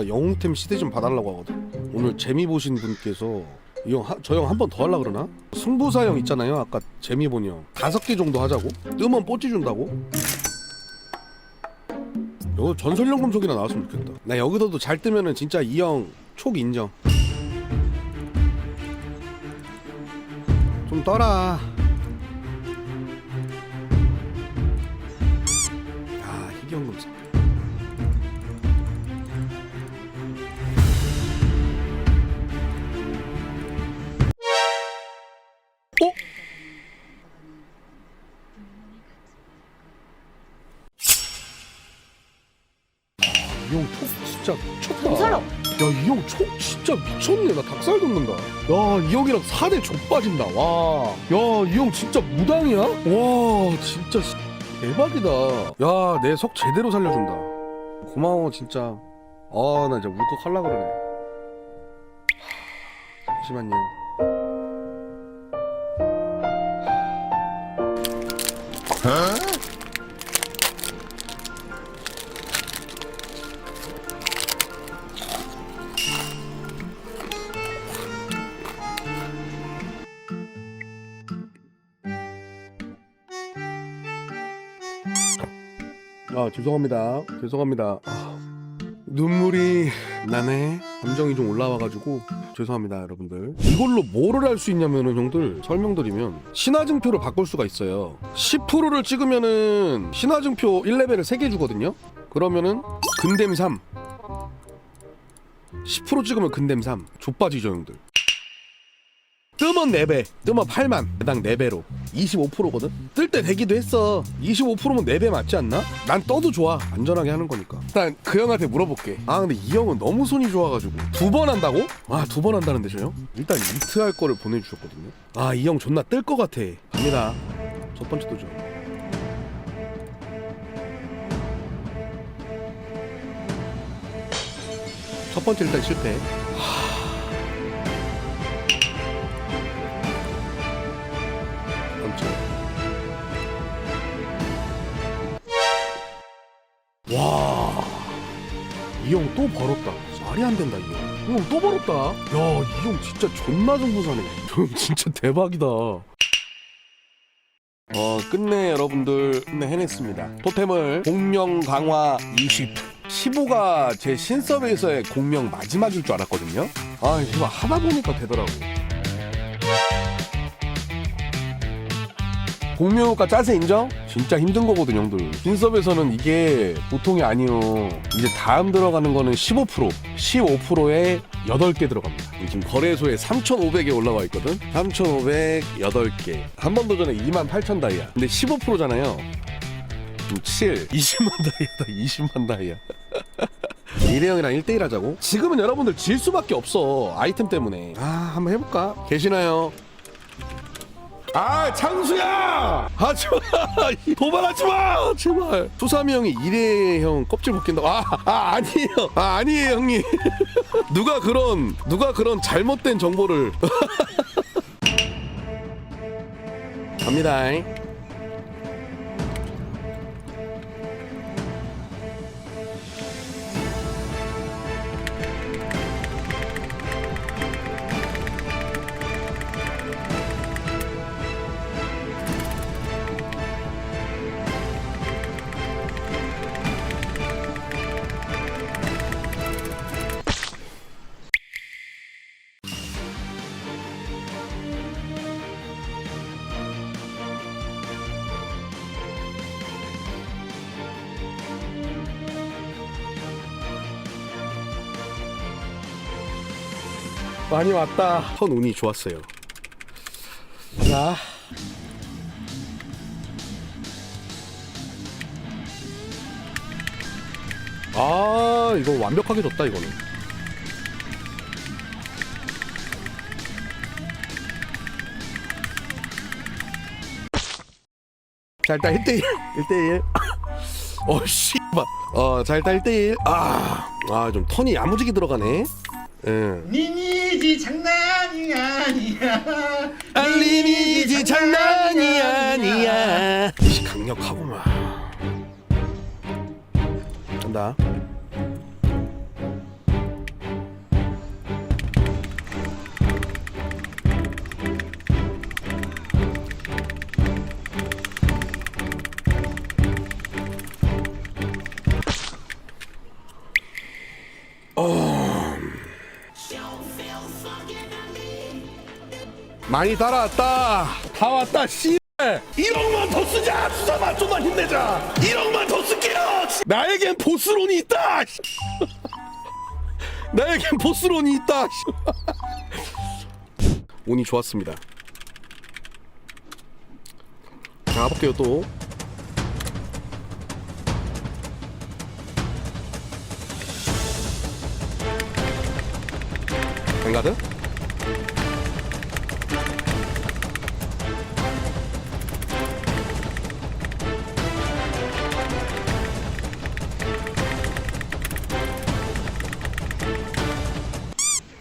누가 영웅템 시대 좀 봐달라고 하거든. 오늘 재미 보신 분께서 이 형 저 형 한 번 더 하려 그러나? 승부사 형 있잖아요. 아까 재미 본 형. 다섯 개 정도 하자고. 뜨면 뽀찌 준다고. 이거 전설연금 촉이나 나왔으면 좋겠다. 나 여기서도 잘 뜨면은 진짜 이 형 촉 인정. 좀 떠라. 이형촉 진짜 미쳤다. 정사로 야, 이 형 촉 진짜 미쳤네. 나 닭살 돋는다. 야, 이 형이랑 4대 족 빠진다. 와. 야, 이 형 진짜 무당이야? 와, 진짜 씨, 대박이다. 야, 내 속 제대로 살려준다. 고마워, 진짜. 아, 나 이제 울컥 할라 그러네. 하, 잠시만요. 아, 죄송합니다. 죄송합니다. 아, 눈물이 나네. 감정이 좀 올라와가지고 죄송합니다, 여러분들. 이걸로 뭐를 할 수 있냐면은 형들 설명드리면 신화증표를 바꿀 수가 있어요. 10%를 찍으면은 신화증표 1레벨을 3개 주거든요. 그러면은 근댐 3. 10% 찍으면 근댐 3. 족빠지죠, 형들. 뜨면 4배, 뜨면 8만, 배당 4배로 25%거든? 뜰 때 되기도 했어. 25%면 4배 맞지 않나? 난 떠도 좋아. 안전하게 하는 거니까. 일단 그 형한테 물어볼게. 아 근데 이 형은 너무 손이 좋아가지고. 두 번 한다고? 아 두 번 한다는데 저 형? 일단 이트 할 거를 보내주셨거든요. 아 이 형 존나 뜰것 같아. 갑니다. 첫 번째 도전. 첫 번째 일단 실패 와, 이 형 또 벌었다. 말이 안 된다, 이 형. 이 형 또 벌었다. 야, 이 형 진짜 존나 정부사네. 형 진짜 대박이다. 어, 끝내 여러분들 끝내 해냈습니다. 토템을 공명 강화 20. 15가 제 신서베이서의 공명 마지막일 줄 알았거든요. 아, 이거 하다 보니까 되더라고. 공묘효과 짜세 인정? 진짜 힘든 거거든 형들. 빈섭에서는 이게 보통이 아니요. 이제 다음 들어가는 거는 15% 15%에 8개 들어갑니다. 지금 거래소에 3,500에 올라와 있거든? 3,500 8개. 한 번 도전에 28,000 다이아. 근데 15%잖아요. 7 20만 다이아다 20만 다이아. 이래형이랑 1대1 하자고? 지금은 여러분들 질 수밖에 없어 아이템 때문에. 아 한번 해볼까? 계시나요? 아 창수야! 하지마 도발하지 마! 제발. 수삼이 형이 이래 형 껍질 벗긴다고. 아, 아 아니에요. 아 아니에요 형님. 누가 그런 누가 그런 잘못된 정보를. 갑니다 많이 왔다. 선 운이 좋았어요. 자. 아 이거 완벽하게 줬다 이거는. 자 일단 1대1 1대1 어 씨발 어 자 일단 1대1 아 아 좀 턴이 야무지게 들어가네. 예. 니니 알리미지 장난이 아니야. 알리미지 장난이 아니야. 씨, 강력하구만. 간다. 어. 많이 달아왔다. 다 왔다 씨 1억만 더 쓰자. 수사만 좀만 힘내자. 1억만 더 쓸게요. 나에겐 보스론이 있다 씨. 나에겐 보스론이 있다 씨. 운이 좋았습니다. 자 가볼게요 또. 뱅가드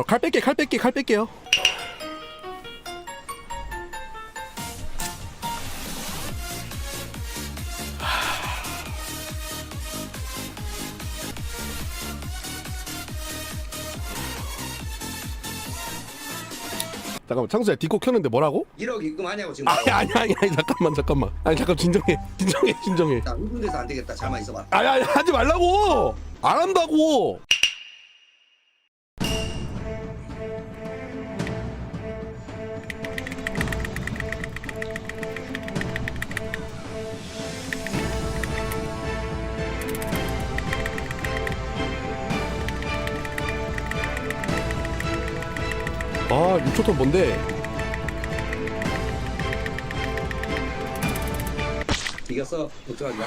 어, 칼 뺄게 칼 뺄게 칼 뺄게요. 잠깐만 창수야 디코 켰는데 뭐라고? 1억 입금하냐고 지금. 아니 아니 아니 아니 잠깐만 잠깐만. 아니 잠깐 진정해 진정해 진정해. 나 흥분돼서 안 되겠다. 잠만 있어봐. 아니 아니 하지 말라고! 안 한다고 아 6초턴 뭔데 이겼어 걱정하지 마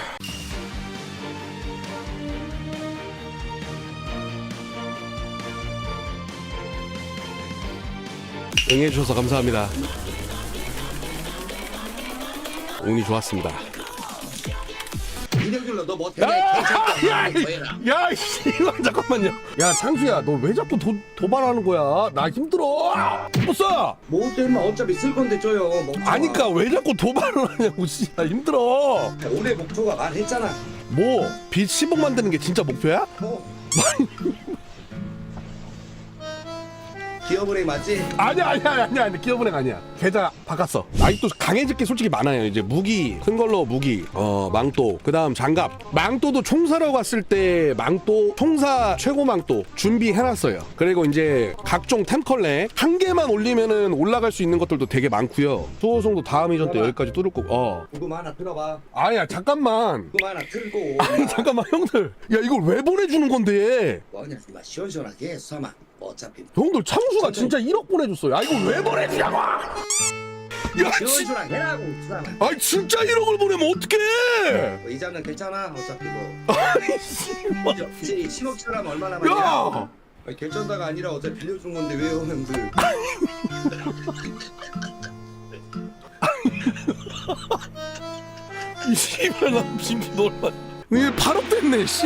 응해주셔서 감사합니다. 운이 좋았습니다. 이대길로 너뭐 때문에 야, 괜찮다 야, 뭐. 야, 이씨, 이거 잠깐만요. 야, 창수야, 너 왜 자꾸 도, 도발하는 거야? 나 힘들어. 못 써. 뭐 때문에 어차피 쓸 건데 줘요 멍청아. 아니까 왜 자꾸 도발을 하냐고, 씨. 나 힘들어. 올해 목표가 말했잖아 뭐, 빚 10억 만드는 게 진짜 목표야? 뭐 기업은행 맞지? 아니야, 아니야, 아니야, 아니야. 기업은행 아니야. 계좌 바꿨어. 아직도 강해질 게 솔직히 많아요. 이제 무기, 큰 걸로 무기, 어, 망토, 그 다음 장갑. 망토도 총사로 갔을 때 망토, 총사 최고 망토 준비해놨어요. 그리고 이제 각종 템컬렉 한 개만 올리면은 올라갈 수 있는 것들도 되게 많고요. 수호성도 다음 이전 때 여기까지 뚫을 거고, 어. 궁금 하나 들어봐 아니야, 잠깐만. 궁금 하나 들고 아니, 잠깐만, 형들. 야, 이걸 왜 보내주는 건데? 뭐냐 이마 시원시원하게 수사만 어차피. 형들 창수가 진짜 1억 보내줬어요. 아, 이걸 왜 보내주냐고! 야, 진 시원시원하게 해라고 수사만 아니 진짜 1억을 보내면 어떡해! 뭐 이자는 괜찮아 어차피 뭐. 아니 씨발. 이제 10억짜리면 얼마 남았냐 야! 아니, 결전다가 아니라 어차피 빌려준 건데 왜요 형들? 이 씨발 나 진짜 놀라. 이게 바로 됐네 씨